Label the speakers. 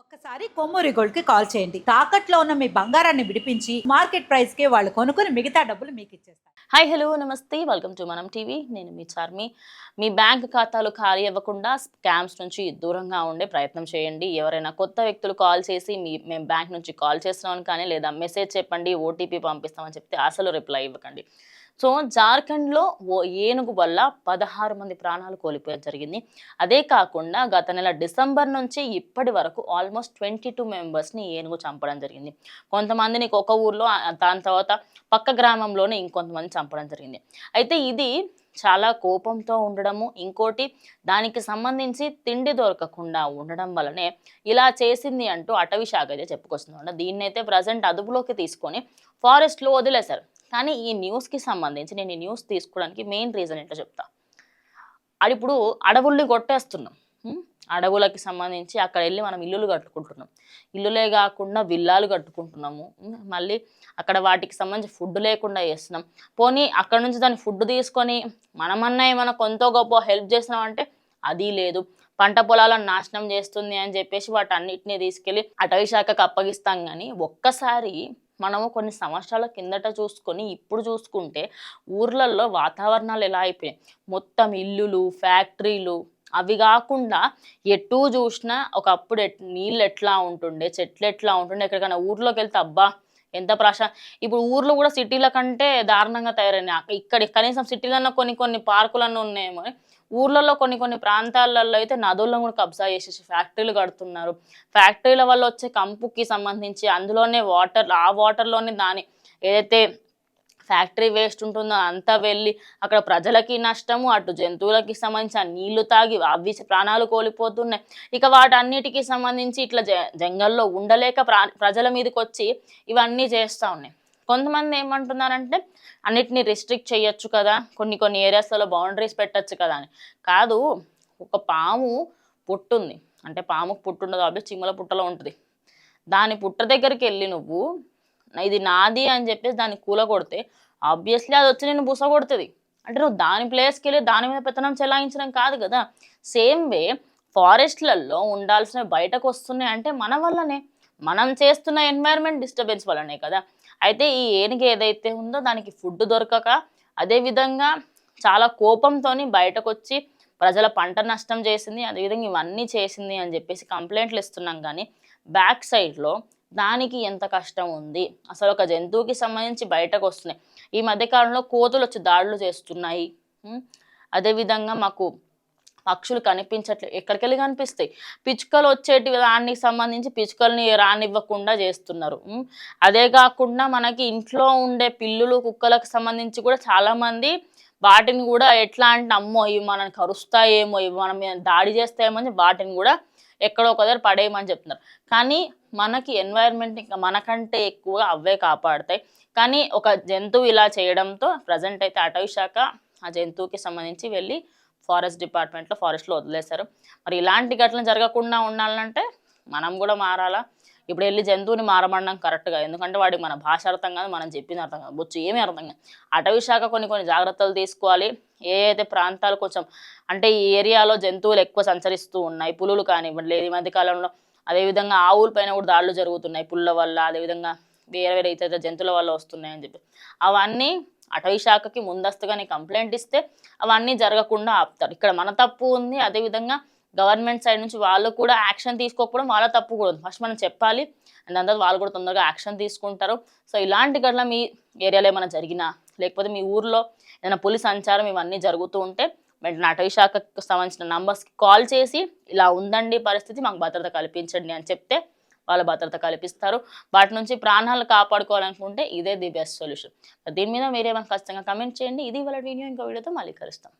Speaker 1: ఒక్కసారి కొమ్మూరి గోల్డ్కి కాల్ చేయండి. తాకట్లో ఉన్న మీ బంగారాన్ని విడిపించి మార్కెట్ ప్రైస్కి వాళ్ళు కొనుక్కుని మిగతా డబ్బులు మీకు ఇచ్చేస్తారు.
Speaker 2: హాయ్ హలో నమస్తే. Welcome to Manam TV. నేను మీ చార్మి. మీ బ్యాంక్ ఖాతాలు ఖాళీ అవ్వకుండా స్కామ్స్ నుంచి దూరంగా ఉండే ప్రయత్నం చేయండి. ఎవరైనా కొత్త వ్యక్తులు కాల్ చేసి మీ మేము బ్యాంక్ నుంచి కాల్ చేస్తున్నాం కానీ లేదా మెసేజ్ చెప్పండి ఓటీపీ పంపిస్తామని చెప్తే అసలు రిప్లై ఇవ్వకండి. సో జార్ఖండ్లో ఓ ఏనుగు వల్ల పదహారు మంది ప్రాణాలు కోల్పోయడం జరిగింది. అదే కాకుండా గత నెల డిసెంబర్ నుంచి ఇప్పటి వరకు ఆల్మోస్ట్ ట్వంటీ టూ మెంబర్స్ని ఏనుగు చంపడం జరిగింది. కొంతమందిని ఒక ఊర్లో దాని తర్వాత పక్క గ్రామంలోనే ఇంకొంతమంది చంపడం జరిగింది. అయితే ఇది చాలా కోపంతో ఉండడము ఇంకోటి దానికి సంబంధించి తిండి దొరకకుండా ఉండడం వలనే ఇలా చేసింది అంటూ అటవీ శాఖ అయితే చెప్పుకొస్తుంది. దీన్నైతే ప్రజెంట్ అదుపులోకి తీసుకొని ఫారెస్ట్లో వదిలేశారు. కానీ ఈ న్యూస్కి సంబంధించి నేను ఈ న్యూస్ తీసుకోవడానికి మెయిన్ రీజన్ ఏంటో చెప్తా. అది ఇప్పుడు అడవుల్ని కొట్టేస్తున్నాం. అడవులకి సంబంధించి అక్కడ వెళ్ళి మనం ఇల్లులు కట్టుకుంటున్నాం. ఇల్లులే కాకుండా విల్లాలు కట్టుకుంటున్నాము. మళ్ళీ అక్కడ వాటికి సంబంధించి ఫుడ్ లేకుండా చేస్తున్నాం. పోనీ అక్కడ నుంచి దాని ఫుడ్ తీసుకొని మనమన్నా ఏమైనా కొంత గొప్ప హెల్ప్ చేస్తున్నామంటే అది లేదు. పంట పొలాలను నాశనం చేస్తుంది అని చెప్పేసి వాటన్నిటిని తీసుకెళ్ళి అటవీ శాఖకు అప్పగిస్తాం కానీ ఒక్కసారి మనము కొన్ని సంవత్సరాల కిందట చూసుకొని ఇప్పుడు చూసుకుంటే ఊర్లలో వాతావరణాలు ఎలా అయిపోయాయి? మొత్తం ఇల్లులు ఫ్యాక్టరీలు అవి కాకుండా ఎటు చూసినా ఒకప్పుడు ఎట్ నీళ్ళు ఎట్లా ఉంటుండే చెట్లు ఎట్లా ఉంటుండే ఎక్కడికైనా ఊర్లోకి వెళ్తే అబ్బా ఎంత ప్రశా ఇప్పుడు ఊర్లో కూడా సిటీల కంటే దారుణంగా తయారైనాయి. ఇక్కడ కనీసం సిటీలన్నా కొన్ని కొన్ని పార్కులన్నీ ఉన్నాయేమో ఊర్లలో కొన్ని కొన్ని ప్రాంతాలలో అయితే నదులను కూడా కబ్జా చేసేసి ఫ్యాక్టరీలు కడుతున్నారు. ఫ్యాక్టరీల వల్ల వచ్చే కంపుకి సంబంధించి అందులోనే వాటర్ ఆ వాటర్లోనే దాని ఏదైతే ఫ్యాక్టరీ వేస్ట్ ఉంటుందో అంతా వెళ్ళి అక్కడ ప్రజలకి నష్టము అటు జంతువులకి సంబంధించి నీళ్ళు తాగి అవి ప్రాణాలు కోల్పోతున్నాయి. ఇక వాటన్నిటికీ సంబంధించి ఇట్లా జ జంగల్లో ఉండలేక ప్రా ప్రజల మీదకి వచ్చి ఇవన్నీ చేస్తూ ఉన్నాయి. కొంతమంది ఏమంటున్నారంటే అన్నిటిని రిస్ట్రిక్ట్ చేయొచ్చు కదా కొన్ని కొన్ని ఏరియాస్లలో బౌండరీస్ పెట్టచ్చు కదా అని. కాదు ఒక పాము పుట్టుంది. అంటే పాముకు పుట్టుండదు కాబట్టి చిమ్మల పుట్టలో ఉంటుంది. దాని పుట్ట దగ్గరికి వెళ్ళి నువ్వు ఇది నాది అని చెప్పేసి దాన్ని కూల కొడితే ఆబ్వియస్లీ అది వచ్చి నేను బుస కొడుతుంది. అంటే నువ్వు దాని ప్లేస్కి వెళ్ళి దాని మీద పెత్తనం చెలాయించడం కాదు కదా. సేమ్ వే ఫారెస్ట్లలో ఉండాల్సిన బయటకు వస్తున్నాయి అంటే మన వల్లనే. మనం చేస్తున్న ఎన్వైర్న్మెంట్ డిస్టర్బెన్స్ వల్లనే కదా. అయితే ఈ ఏనుగు ఏదైతే ఉందో దానికి ఫుడ్ దొరకక అదేవిధంగా చాలా కోపంతోని బయటకు వచ్చి ప్రజల పంట నష్టం చేసింది అదేవిధంగా ఇవన్నీ చేసింది అని చెప్పేసి కంప్లైంట్లు ఇస్తున్నాం కానీ బ్యాక్ సైడ్లో దానికి ఎంత కష్టం ఉంది? అసలు ఒక జంతువుకి సంబంధించి బయటకు వస్తున్నాయి. ఈ మధ్యకాలంలో కోతులు వచ్చి దాడులు చేస్తున్నాయి. అదేవిధంగా మాకు పక్షులు కనిపించట్లేదు ఎక్కడికి వెళ్ళి కనిపిస్తాయి? పిచ్చుకలు వచ్చేటి దానికి సంబంధించి పిచ్చుకల్ని రానివ్వకుండా చేస్తున్నారు. అదే కాకుండా మనకి ఇంట్లో ఉండే పిల్లులు కుక్కలకు సంబంధించి కూడా చాలామంది వాటిని కూడా ఎట్లా అంటే అమ్మో ఇవి మనల్ని కరుస్తాయేమో ఇవి మన మీద దాడి చేస్తాయేమో అని వాటిని కూడా ఎక్కడో ఒక దగ్గర పడేయమని చెప్తున్నారు. కానీ మనకి ఎన్వైరన్మెంట్ ఇంకా మనకంటే ఎక్కువగా అవే కాపాడతాయి. కానీ ఒక జంతువు ఇలా చేయడంతో ప్రజెంట్ అయితే అటవీ శాఖ ఆ జంతువుకి సంబంధించి వెళ్ళి ఫారెస్ట్ డిపార్ట్మెంట్లో ఫారెస్ట్లో వదిలేశారు. మరి ఇలాంటి ఘటనలు జరగకుండా ఉండాలంటే మనం కూడా మారాలా? ఇప్పుడు వెళ్ళి జంతువుని మారమనడం కరెక్ట్గా ఎందుకంటే వాడికి మన భాష అర్థం కాదు మనం చెప్పింది అర్థం కాదు. బొచ్చు ఏమీ అర్థం కాదు. అటవీ శాఖ కొన్ని కొన్ని జాగ్రత్తలు తీసుకోవాలి. ఏ అయితే ప్రాంతాలు కొంచెం అంటే ఈ ఏరియాలో జంతువులు ఎక్కువ సంచరిస్తూ ఉన్నాయి పులులు కానివ్వండి లేదు ఈ మధ్యకాలంలో అదేవిధంగా ఆవుల పైన కూడా దాడులు జరుగుతున్నాయి పుల్ల వల్ల అదేవిధంగా వేరే వేరే ఇతర జంతువుల వల్ల వస్తున్నాయి అని చెప్పి. అవన్నీ అటవీ శాఖకి ముందస్తుగానే కంప్లైంట్ ఇస్తే అవన్నీ జరగకుండా ఆపుతారు ఇక్కడ మన తప్పు ఉంది అదేవిధంగా గవర్నమెంట్ సైడ్ నుంచి వాళ్ళు కూడా యాక్షన్ తీసుకోకపోవడం వాళ్ళ తప్పు కూడా ఉంది. ఫస్ట్ మనం చెప్పాలి అండ్ అందరూ వాళ్ళు కూడా తొందరగా యాక్షన్ తీసుకుంటారు. సో ఇలాంటి గట్ల మీ ఏరియాలో ఏమైనా జరిగినా లేకపోతే మీ ఊర్లో ఏదైనా పులి సంచారం ఇవన్నీ జరుగుతూ ఉంటే వెంటనే అటవీ శాఖకు సంబంధించిన నంబర్స్కి కాల్ చేసి ఇలా ఉందండి పరిస్థితి మాకు భద్రత కల్పించండి అని చెప్తే వాళ్ళు భద్రత కల్పిస్తారు. వాటి నుంచి ప్రాణాలు కాపాడుకోవాలనుకుంటే ఇదే ది బెస్ట్ సొల్యూషన్. దీని మీద మీరేమైనా ఖచ్చితంగా కమెంట్ చేయండి. ఇది వాళ్ళ వీడియో. ఇంకో వీడియోతో మళ్ళీ కలుస్తాం.